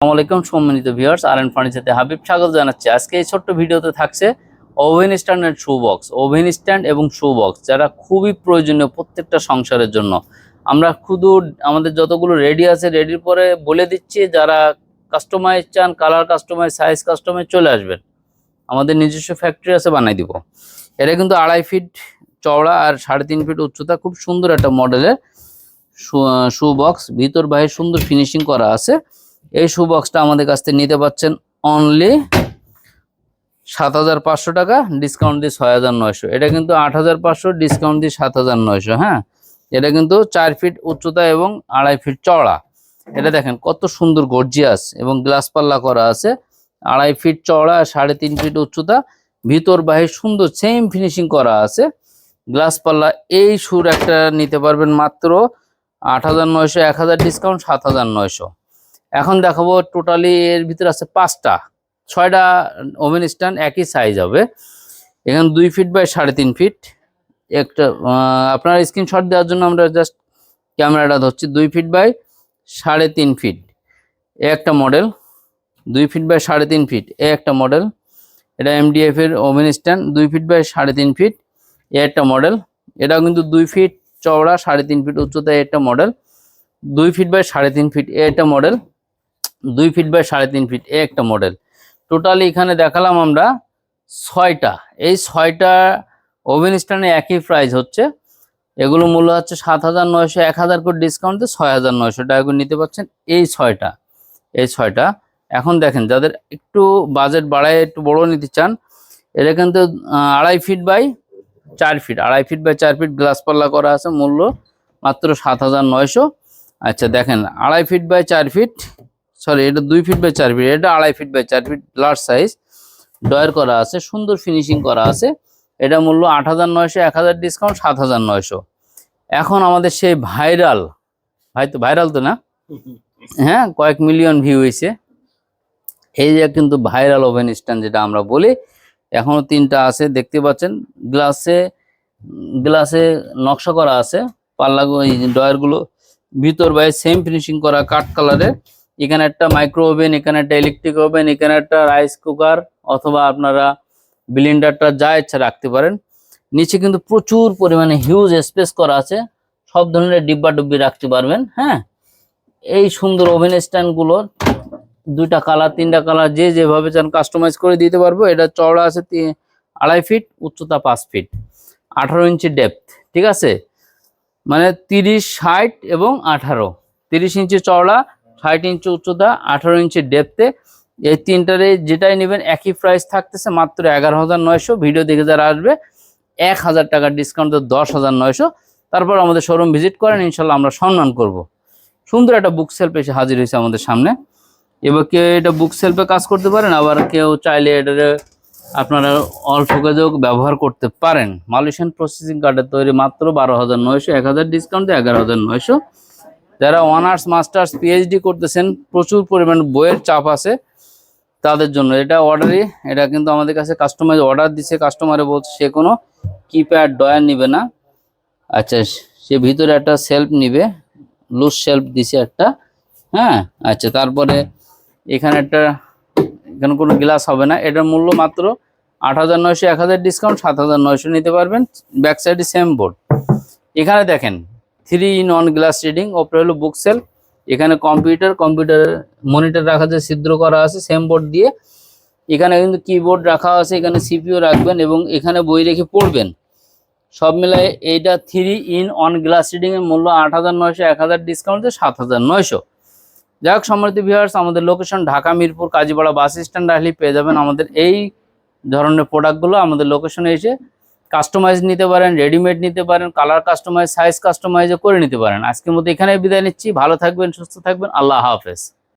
আসসালামু আলাইকুম সম্মানিত ভিউয়ার্স আর এন ফার্নিচারতে হাবিব স্বাগত জানাচ্ছি। আজকে এই ছোট্ট ভিডিওতে থাকছে oven stand and shoe box. Oven stand এবং শু বক্স, যারা খুবই প্রয়োজনীয় প্রত্যেকটা সংসারের জন্য। আমরা শুধু আমাদের যতগুলো রেডি আছে রেডির পরে বলে দিচ্ছি, যারা কাস্টমাইজ চান কালার কাস্টমাইজ সাইজ কাস্টমাইজ চলে আসবেন। আমাদের নিজস্ব ফ্যাক্টরি আছে, বানাই দিব। এটা কিন্তু আড়াই ফিট চওড়া আর সাড়ে তিন ফিট উচ্চতা। খুব সুন্দর একটা মডেলের শু বক্স। ভিতর বাইরে সুন্দর ফিনিশিং করা আছে। এই শু বক্সটা আমাদের কাছ থেকে নিতে পাচ্ছেন অনলি সাত হাজার পাঁচশো টাকা ডিসকাউন্ট দিয়ে ছয় হাজার নয়শো। এটা কিন্তু আট হাজার পাঁচশো ডিসকাউন্ট দিয়ে সাত হাজার নয়শো হ্যাঁ? এটা কিন্তু চার ফিট উচ্চতা এবং আড়াই ফিট চওড়া। এটা দেখেন কত সুন্দর গর্জিয়াস এবং গ্লাস পাল্লা করা আছে। আড়াই ফিট আর সাড়ে তিন ফিট উচ্চতা, ভিতর বাহির সুন্দর সেম ফিনিশিং করা আছে। গ্লাস পাল্লা এই সুর একটা নিতে পারবেন মাত্র আট হাজার নয়শো, এক হাজার ডিসকাউন্ট সাত হাজার নয়শো। এখন দেখাবো টোটালি এর ভিতরে আছে পাঁচটা। ছয়টা ওভেন স্ট্যান্ড একই সাইজ হবে। এখানে দুই ফিট বাই সাড়ে তিন ফিট একটা আপনার স্ক্রিনশট দেওয়ার জন্য আমরা জাস্ট ক্যামেরাটা ধরছি। দুই ফিট বাই সাড়ে তিন ফিট এ একটা মডেল দুই ফিট বাই সাড়ে তিন ফিট এ একটা মডেল এটা এমডিএফ এর ওভেন স্ট্যান্ড দুই ফিট বাই সাড়ে তিন ফিট এ একটা মডেল এটাও কিন্তু দুই ফিট চওড়া, সাড়ে তিন ফিট উচ্চতা একটা মডেল দুই ফিট বাই সাড়ে তিন ফিট এ একটা মডেল দুই ফিট বাই সাড়ে তিন ফিট এ একটা মডেল টোটালি এখানে দেখালাম আমরা ছয়টা। এই ছয়টা ওভেন স্ট্যান্ডে একই প্রাইস হচ্ছে। এগুলো মূল্য হচ্ছে সাত হাজার নয়শো, এক হাজার করে ডিসকাউন্টে ছয় হাজার নয়শো টাকা করে নিতে পারছেন এই ছয়টা। এই ছয়টা। এখন দেখেন, যাদের একটু বাজেট বাড়ায়, একটু বড় নিতে চান এটা কিন্তু আড়াই ফিট বাই চার ফিট আড়াই ফিট বাই চার ফিট গ্লাস পাল্লা করা আছে, মূল্য মাত্র সাত হাজার নয়শো। আচ্ছা দেখেন, আড়াই ফিট বাই চার ফিট সরি এটা দুই ফিট বাই চার ফিট এটা আড়াই ফিট বাই চার ফিট লার্জ সাইজ ডয়ার করা আছে সুন্দর ফিনিশিং করা আছে। এটা মূল্য আট হাজার নয়শো এক হাজার ডিসকাউন্ট সাত হাজার নয়শো। এখন আমাদের সেই ভাইরাল ভাই তো ভাইরাল তো না? হ্যাঁ কয়েক মিলিয়ন ভিউ হয়েছে। এই যে কিন্তু ভাইরাল ওভেন স্ট্যান্ড যেটা আমরা বলি এখনও তিনটা আছে দেখতে পাচ্ছেন। গ্লাসে গ্লাসে নকশা করা আছে। পাল্লা ডয়ারগুলো ভিতর বাইরে সেম ফিনিশিং করা কাঠ কালারের এখানে একটা মাইক্রো ওভেন এখানে একটা ইলেকট্রিক ওভেন এখানে একটা রাইস কুকার অথবা আপনারা ব্লিন্ডারটা যা ইচ্ছা রাখতে পারেন। নিচে কিন্তু প্রচুর পরিমাণে হিউজ স্পেস করা আছে। সব ধরনের ডিব্বা ডুব্বি রাখতে পারবেন হ্যাঁ? এই সুন্দর ওভেন স্ট্যান্ডগুলোর দুইটা কালার তিনটা কালার যে যেভাবে চান কাস্টমাইজ করে দিতে পারব। এটা চওড়া আছে আড়াই ফিট উচ্চতা পাঁচ ফিট আঠারো ইঞ্চি ডেপথ ঠিক আছে? মানে তিরিশ ষাট এবং আঠারো। তিরিশ ইঞ্চি চওড়া ষাট ইঞ্চি উচ্চতা, আঠারো ইঞ্চি ডেপথে এই তিনটারে যেটাই নেবেন, একই প্রাইস থাকতেছে মাত্র এগারো হাজার নয়শো। ভিডিও দেখে যারা আসবে, এক হাজার টাকার ডিসকাউন্ট তো দশ হাজার নয়শো। তারপর আমাদের শোরুম ভিজিট করেন, ইনশাল্লাহ আমরা সম্মান করব। সুন্দর একটা বুক সেলফ এসে হাজির হয়েছে আমাদের সামনে। এবার কেউ এটা বুক সেলফে কাজ করতে পারেন, আবার কেউ চাইলে এটারে আপনারা অল্প কাজেও ব্যবহার করতে পারেন। মালয়েশিয়ান প্রসেসিং কার্ডের তৈরি মাত্র বারো হাজার নয়শো, এক হাজার ডিসকাউন্টে এগারো হাজার নয়শো। যারা অনার্স, মাস্টার্স পিএইচডি করতেছেন, প্রচুর পরিমাণ বইয়ের চাপ আছে তাদের জন্য। এটা অর্ডারই এটা কিন্তু আমাদের কাছে কাস্টমাইজ অর্ডার দিছে কাস্টমারে বলছে সে কোনো কিপ্যাড ডয়ার নিবে না। আচ্ছা সে ভিতরে একটা সেলফ নিবে লুজ সেলফ দিছে একটা হ্যাঁ? আচ্ছা তারপরে এখানে একটা, এখানে কোনো গ্লাস হবে না। এটার মূল্য মাত্র আট হাজার নয়শো, এক হাজার ডিসকাউন্ট সাত হাজার নয়শো নিতে পারবেন। ব্যাক সাইডে সেম বোর্ড এখানে দেখেন three in one glass reading ওপরে হলো বুক সেল এখানে কম্পিউটার কম্পিউটারের মনিটর রাখা যে ছিদ্র করা আছে সেম বোর্ড দিয়ে। এখানে কিন্তু কিবোর্ড রাখা আছে, এখানে সিপিও রাখবেন এবং এখানে বই রেখে পড়বেন। সব মিলাই এইটা three in one glass reading এর মূল্য আট হাজার নয়শো, এক হাজার ডিসকাউন্টে সাত হাজার নয়শো। যাই হোক সম্মানিত ভিউয়ার্স আমাদের location Dhaka, Mirpur, Kazipara bus stand আসলে পেয়ে যাবেন আমাদের এই ধরনের প্রোডাক্টগুলো আমাদের লোকেশনে এসে কাস্টমাইজ নিতে পারেন রেডিমেড নিতে পারেন কালার কাস্টমাইজ সাইজ কাস্টমাইজও করে নিতে পারেন। আজকের মতো এখানে বিদায় নিচ্ছি। ভালো থাকবেন, সুস্থ থাকবেন। আল্লাহ হাফেজ।